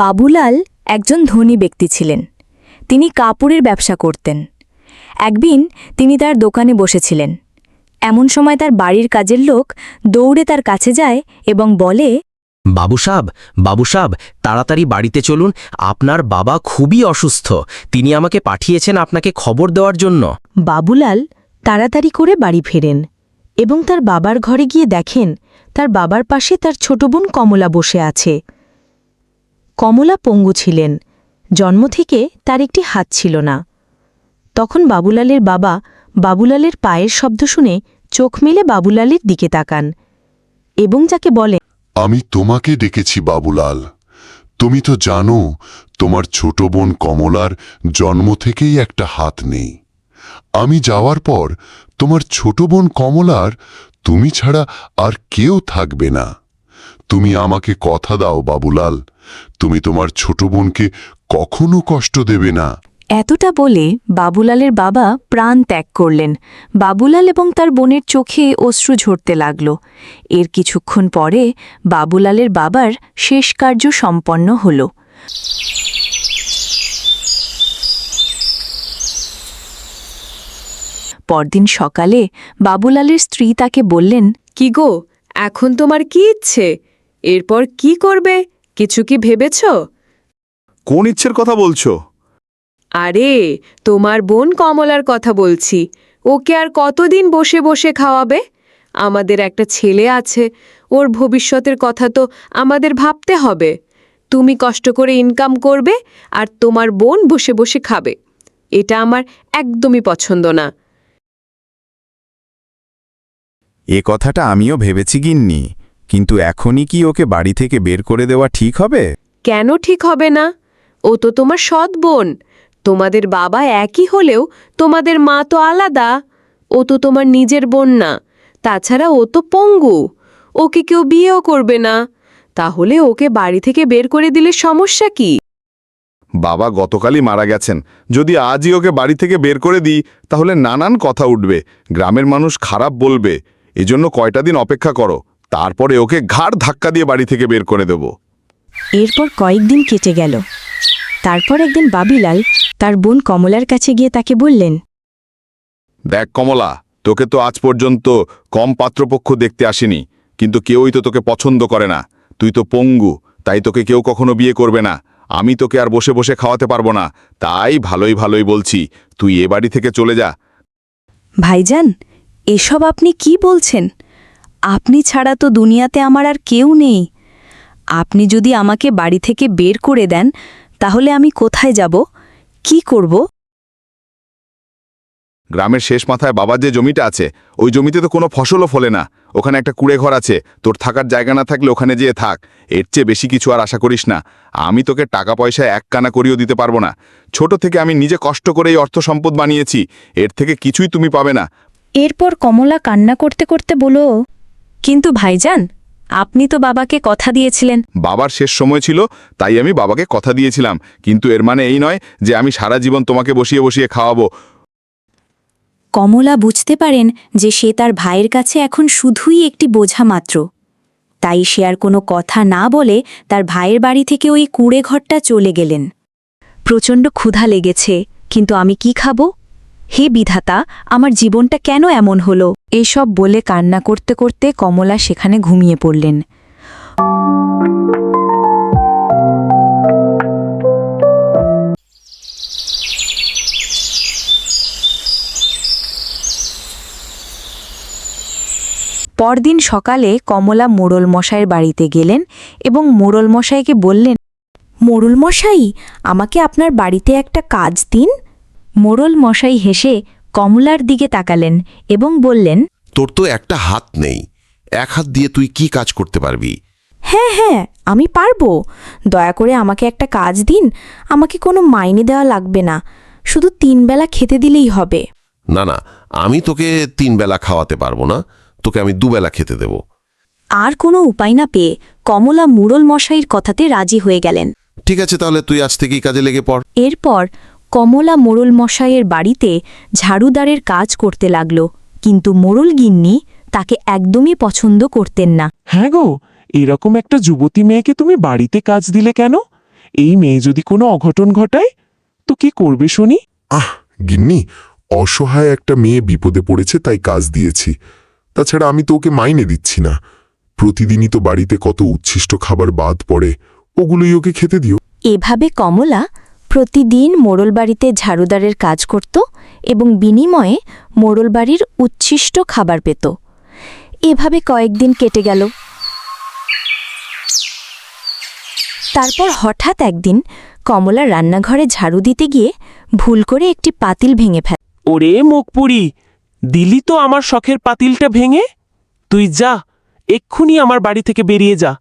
বাবুলাল একজন ধনী ব্যক্তি ছিলেন। তিনি কাপড়ের ব্যবসা করতেন। একদিন তিনি তার দোকানে বসেছিলেন। এমন সময় তার বাড়ির কাজের লোক দৌড়ে তার কাছে যায় এবং বলে বাবুসাব বাবুসাব তাড়াতাড়ি বাড়িতে চলুন। আপনার বাবা খুবই অসুস্থ। তিনি আমাকে পাঠিয়েছেন আপনাকে খবর দেওয়ার জন্য। বাবুলাল তাড়াতাড়ি করে বাড়ি ফেরেন এবং তার বাবার ঘরে গিয়ে দেখেন তার বাবার পাশে তার ছোট বোন কমলা বসে আছে। কমলা পঙ্গু ছিলেন। জন্ম থেকে তার একটি হাত ছিল না। তখন বাবুলালের বাবা বাবুলালের পায়ের শব্দ শুনে চোখ মেলে বাবুলালের দিকে তাকান এবং যাকে বলে, আমি তোমাকে ডেকেছি বাবুলাল। তুমি তো জানো, তোমার ছোট বোন কমলার জন্ম থেকেই একটা হাত নেই। আমি যাওয়ার পর তোমার ছোট বোন কমলার তুমি ছাড়া আর কেউ থাকবে না। তুমি আমাকে কথা দাও, বাবুলাল। তুমি তোমার ছোট বোনকে কখনো কষ্ট দেবে না। এতটা বলে বাবুলালের বাবা প্রাণ ত্যাগ করলেন। বাবুলাল এবং তার বোনের চোখে অশ্রু ঝরতে লাগল। এর কিছুক্ষণ পরে বাবুলালের বাবার শেষ কার্য সম্পন্ন হল। পরদিন সকালে বাবুলালের স্ত্রী তাকে বললেন, কি গো, এখন তোমার কি ইচ্ছে? এরপর কি করবে? কিছু কি ভেবেছ? কোন ইচ্ছের কথা বলছো? আরে তোমার বোন কমলার কথা বলছি। ওকে আর কতদিন বসে বসে খাওয়াবে? আমাদের একটা ছেলে আছে। ওর ভবিষ্যতের কথা তো আমাদের ভাবতে হবে। তুমি কষ্ট করে ইনকাম করবে আর তোমার বোন বসে বসে খাবে। এটা আমার একদমই পছন্দ না। এ কথাটা আমিও ভেবেছি গিন্নি। কিন্তু এখনই কি ওকে বাড়ি থেকে বের করে দেওয়া ঠিক হবে? কেন ঠিক হবে না? ও তো তোমার সৎ বোন। তোমাদের বাবা একই হলেও তোমাদের মা তো আলাদা। ও তো তোমার নিজের বোন না। তাছাড়া ও তো পঙ্গু। ওকে কেউ বিয়েও করবে না। তাহলে ওকে বাড়ি থেকে বের করে দিলে সমস্যা কি? বাবা গতকালই মারা গেছেন। যদি আজই ওকে বাড়ি থেকে বের করে দিই তাহলে নানান কথা উঠবে। গ্রামের মানুষ খারাপ বলবে। এজন্য কয়টা দিন অপেক্ষা করো। তারপরে ওকে ঘাড় ধাক্কা দিয়ে বাড়ি থেকে বের করে দেব। এরপর কয়েকদিন কেটে গেল। তারপর একদিন বাবিলাল তার বোন কমলার কাছে গিয়ে তাকে বললেন দেখ কমলা তোকে তো আজ পর্যন্ত কম পাত্রপক্ষ দেখতে আসেনি কিন্তু কেউই তো তোকে পছন্দ করে না। তুই তো পঙ্গু তাই তোকে কেউ কখনো বিয়ে করবে না। আমি তোকে আর বসে বসে খাওয়াতে পারব না। তাই ভালোই ভালোই বলছি তুই এ বাড়ি থেকে চলে যা। ভাইজান এসব আপনি কি বলছেন? আপনি ছাড়া তো দুনিয়াতে আমার আর কেউ নেই। আপনি যদি আমাকে বাড়ি থেকে বের করে দেন তাহলে আমি কোথায় যাব? কি করব? গ্রামের শেষ মাথায় বাবার যে জমিটা আছে ওই জমিতে তো কোনো ফসলও ফলে না। ওখানে একটা কুড়ে ঘর আছে। তোর থাকার জায়গা না থাকলে ওখানে যেয়ে থাক। এর চেয়ে বেশি কিছু আর আশা করিস না। আমি তোকে টাকা পয়সা এক কানা করিও দিতে পারব না। ছোট থেকে আমি নিজে কষ্ট করে এই অর্থ সম্পদ বানিয়েছি। এর থেকে কিছুই তুমি পাবে না। এরপর কমলা কান্না করতে করতে বলো কিন্তু ভাইজান আপনি তো বাবাকে কথা দিয়েছিলেন। বাবার শেষ সময় ছিল তাই আমি বাবাকে কথা দিয়েছিলাম। কিন্তু এর মানে এই নয় যে আমি সারা জীবন তোমাকে বসিয়ে বসিয়ে খাওয়াবো। কমলা বুঝতে পারেন যে সে তার ভাইয়ের কাছে এখন শুধুই একটি বোঝা মাত্র। তাই সে আর কোনো কথা না বলে তার ভাইয়ের বাড়ি থেকে ওই কুঁড়ে ঘরটা চলে গেলেন। প্রচণ্ড ক্ষুধা লেগেছে কিন্তু আমি কি খাব? হে বিধাতা, আমার জীবনটা কেন এমন হলো? এসব বলে কান্না করতে করতে কমলা সেখানে ঘুমিয়ে পড়লেন। পরদিন সকালে কমলা মোড়ল মশাইয়ের বাড়িতে গেলেন এবং মোড়ল মশাইকে বললেন মোড়ল মশাই আমাকে আপনার বাড়িতে একটা কাজ দিন। মোড়ল মশাই হেসে কমলার দিকে তাকালেন এবং বললেন তোর তো একটা হাত নেই। এক হাত দিয়ে তুই কি কাজ করতে পারবি? হ্যাঁ হ্যাঁ আমি পারব। দয়া করে আমাকে একটা কাজ দিন। আমাকে কোনো মাইনে দেওয়া লাগবে না। শুধু তিন বেলা খেতে দিলেই হবে। না না আমি তোকে তিন বেলা খাওয়াতে পারব না। তোকে আমি দুবেলা খেতে দেব। আর কোনো উপায় না পেয়ে কমলা মুরল মশাইয়ের কথাতে রাজি হয়ে গেলেন। ঠিক আছে তাহলে তুই আজ থেকেই কাজে লেগে পড়। এরপর কমলা মোড়ল মশাইয়ের বাড়িতে ঝাড়ুদারের কাজ করতে লাগল কিন্তু মোড়ল গিন্নি তাকে একদমই পছন্দ করতেন না। হ্যাঁ গো এরকম একটা যুবতী মেয়েকে তুমি বাড়িতে কাজ দিলে কেন? এই মেয়ে যদি কোনো অঘটন ঘটায় তো কি করবে শুনি? আহ গিন্নি অসহায় একটা মেয়ে বিপদে পড়েছে তাই কাজ দিয়েছি। তাছাড়া আমি তো ওকে মাইনে দিচ্ছি না। প্রতিদিনই তো বাড়িতে কত উচ্ছিষ্ট খাবার বাদ পড়ে ওগুলোই ওকে খেতে দিও। এভাবে কমলা প্রতিদিন মোড়ল বাড়িতে ঝাড়ুদারের কাজ করত এবং বিনিময়ে মোড়ল বাড়ির উচ্ছিষ্ট খাবার পেত। এভাবে কয়েকদিন কেটে গেল। তারপর হঠাৎ একদিন কমলা রান্নাঘরে ঝাড়ু দিতে গিয়ে ভুল করে একটি পাতিল ভেঙে ফেল। ওরে মুখপুরি, দিলি তো আমার শখের পাতিলটা ভেঙে? তুই যা, এক্ষুনি আমার বাড়ি থেকে বেরিয়ে যা।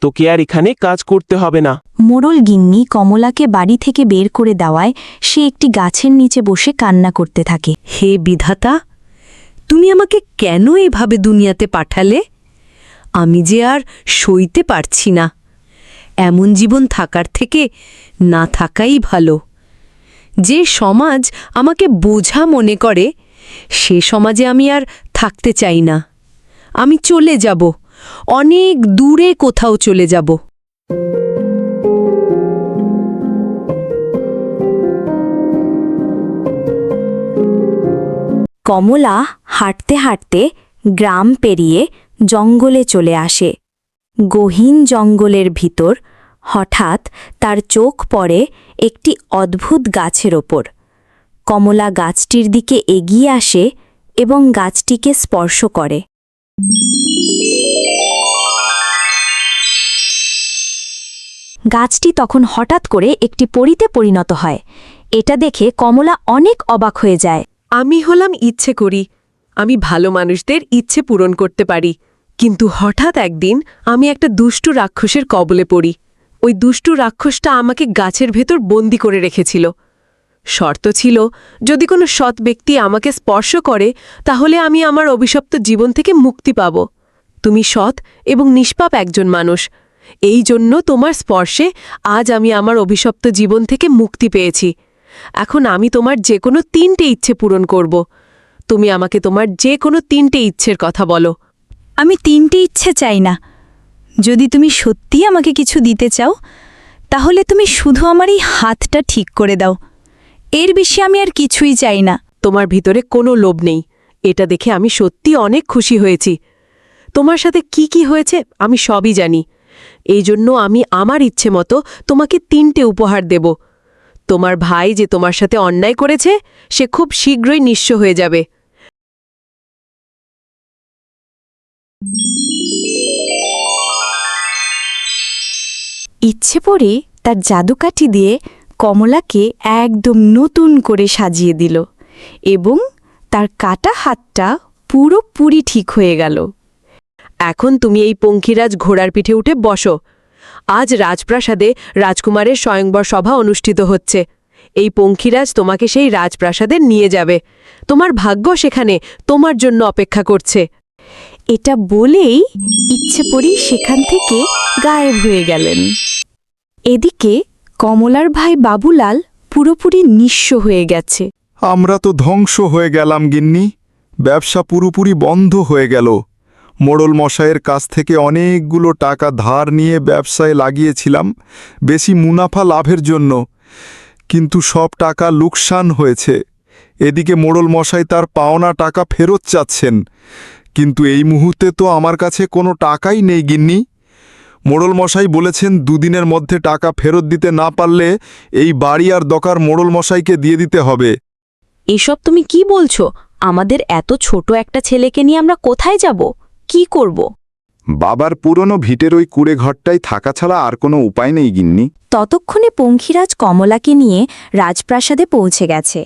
তোকে আর এখানে কাজ করতে হবে না? মোড়ল গিন্নি কমলাকে বাড়ি থেকে বের করে দেওয়ায় সে একটি গাছের নিচে বসে কান্না করতে থাকে। হে বিধাতা তুমি আমাকে কেন এভাবে দুনিয়াতে পাঠালে? আমি যে আর সইতে পারছি না। এমন জীবন থাকার থেকে না থাকাই ভালো। যে সমাজ আমাকে বোঝা মনে করে সে সমাজে আমি আর থাকতে চাই না। আমি চলে যাব। অনেক দূরে কোথাও চলে যাব। কমলা হাঁটতে হাঁটতে গ্রাম পেরিয়ে জঙ্গলে চলে আসে। গহীন জঙ্গলের ভিতর হঠাৎ তার চোখ পড়ে একটি অদ্ভুত গাছের ওপর। কমলা গাছটির দিকে এগিয়ে আসে এবং গাছটিকে স্পর্শ করে। গাছটি তখন হঠাৎ করে একটি পরিতে পরিণত হয়। এটা দেখে কমলা অনেক অবাক হয়ে যায়। আমি হলাম ইচ্ছে করি। আমি ভালো মানুষদের ইচ্ছে পূরণ করতে পারি। কিন্তু হঠাৎ একদিন আমি একটা দুষ্টু রাক্ষসের কবলে পড়ি। ওই দুষ্টু রাক্ষসটা আমাকে গাছের ভেতর বন্দি করে রেখেছিল। শর্ত ছিল, যদি কোনো সৎ ব্যক্তি আমাকে স্পর্শ করে, তাহলে আমি আমার অভিশপ্ত জীবন থেকে মুক্তি পাব। তুমি সৎ এবং নিষ্পাপ একজন মানুষ। এই জন্য তোমার স্পর্শে আজ আমি আমার অভিশপ্ত জীবন থেকে মুক্তি পেয়েছি। এখন আমি তোমার যে কোনো তিনটে ইচ্ছে পূরণ করব। তুমি আমাকে তোমার যে কোনো তিনটে ইচ্ছের কথা বলো। আমি তিনটে ইচ্ছে চাই না। যদি তুমি সত্যি আমাকে কিছু দিতে চাও তাহলে তুমি শুধু আমার এই হাতটা ঠিক করে দাও। এর বেশি আমি আর কিছুই চাই না। তোমার ভিতরে কোনো লোভ নেই। এটা দেখে আমি সত্যি অনেক খুশি হয়েছি। তোমার সাথে কি কি হয়েছে আমি সবই জানি। এই জন্য আমি আমার ইচ্ছে মতো তোমাকে তিনটে উপহার দেব। তোমার ভাই যে তোমার সাথে অন্যায় করেছে, সে খুব শীঘ্রই নিঃস্ব হয়ে যাবে। ইচ্ছে পড়ে তার জাদুকাঠি দিয়ে কমলাকে একদম নতুন করে সাজিয়ে দিল এবং তার কাটা হাতটা পুরোপুরি ঠিক হয়ে গেল। এখন তুমি এই পঙ্খিরাজ ঘোড়ার পিঠে উঠে বসো। আজ রাজপ্রাসাদে রাজকুমারের স্বয়ংবর সভা অনুষ্ঠিত হচ্ছে। এই পঙ্খিরাজ তোমাকে সেই রাজপ্রাসাদে নিয়ে যাবে। তোমার ভাগ্য সেখানে, তোমার জন্য অপেক্ষা করছে। এটা বলেই ইচ্ছে পড়ি সেখান থেকে গায়েব হয়ে গেলেন। এদিকে কমলার ভাই বাবুলাল পুরোপুরি নিঃস্ব হয়ে গেছে। আমরা তো ধ্বংস হয়ে গেলাম গিন্নি। ব্যবসা পুরোপুরি বন্ধ হয়ে গেল। মোড়ল মশাইয়ের কাছ থেকে অনেকগুলো টাকা ধার নিয়ে ব্যবসায় লাগিয়েছিলাম, বেশি মুনাফা লাভের জন্য। কিন্তু সব টাকা লুকসান হয়েছে। এদিকে মোড়ল মশাই তার পাওনা টাকা ফেরত চাচ্ছেন। কিন্তু এই মুহূর্তে তো আমার কাছে কোনো টাকাই নেই, গিন্নি। মোড়ল মশাই বলেছেন, দুদিনের মধ্যে টাকা ফেরত দিতে না পারলে এই বাড়ি আর দকার মোড়ল মশাইকে দিয়ে দিতে হবে। এসব তুমি কি বলছো? আমাদের এত ছোট একটা ছেলেকে নিয়ে আমরা কোথায় যাব? কি করব? বাবার পুরনো ভিটের ওই কুড়ে ঘরটাই থাকা ছাড়া আর কোনো উপায় নেই গিন্নি। ততক্ষণে পঙ্খিরাজ কমলাকে নিয়ে রাজপ্রাসাদে পৌঁছে গেছে।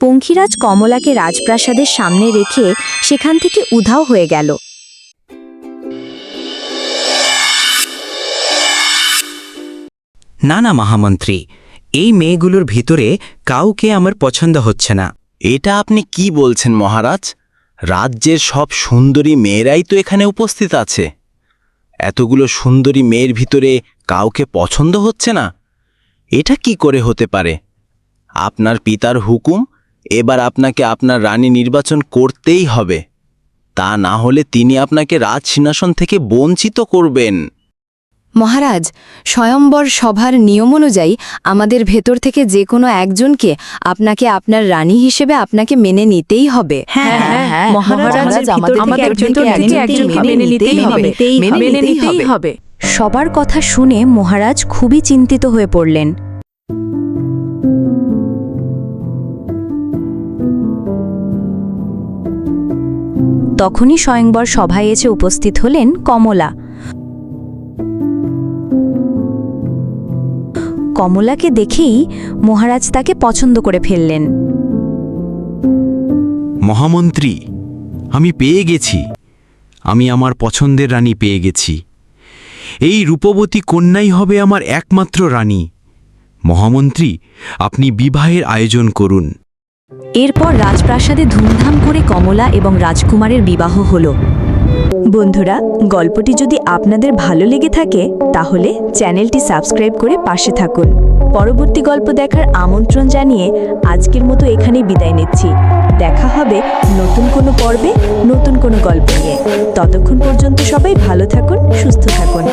পঙ্খিরাজ কমলাকে রাজপ্রাসাদের সামনে রেখে সেখান থেকে উধাও হয়ে গেল। না না মহামন্ত্রী এই মেয়েগুলোর ভিতরে কাউকে আমার পছন্দ হচ্ছে না। এটা আপনি কি বলছেন মহারাজ? রাজ্যের সব সুন্দরী মেয়েরাই তো এখানে উপস্থিত আছে। এতগুলো সুন্দরী মেয়ের ভিতরে কাউকে পছন্দ হচ্ছে না? এটা কি করে হতে পারে? আপনার পিতার হুকুম, এবার আপনাকে আপনার রানী নির্বাচন করতেই হবে। তা না হলে তিনি আপনাকে রাজ সিংহাসন থেকে বঞ্চিত করবেন। মহারাজ স্বয়ম্বর সভার নিয়ম অনুযায়ী আমাদের ভেতর থেকে যে কোনো একজনকে আপনাকে আপনার রানী হিসেবে আপনাকে মেনে নিতেই হবে। সবার কথা শুনে মহারাজ খুবই চিন্তিত হয়ে পড়লেন। তখনই স্বয়ংবর সভায় এসে উপস্থিত হলেন কমলা। কমলাকে দেখেই মহারাজ তাকে পছন্দ করে ফেললেন। মহামন্ত্রী আমি পেয়ে গেছি। আমি আমার পছন্দের রানী পেয়ে গেছি। এই রূপবতী কন্যাই হবে আমার একমাত্র রানী। মহামন্ত্রী আপনি বিবাহের আয়োজন করুন। এরপর রাজপ্রাসাদে ধুমধাম করে কমলা এবং রাজকুমারের বিবাহ হল। বন্ধুরা, গল্পটি যদি আপনাদের ভালো লেগে থাকে, তাহলে চ্যানেলটি সাবস্ক্রাইব করে পাশে থাকুন। পরবর্তী গল্প দেখার আমন্ত্রণ জানিয়ে আজকের মতো এখানেই বিদায় নিচ্ছি। দেখা হবে নতুন কোনো পর্বে, নতুন কোনো গল্প নিয়ে। ততক্ষণ পর্যন্ত সবাই ভালো থাকুন, সুস্থ থাকুন।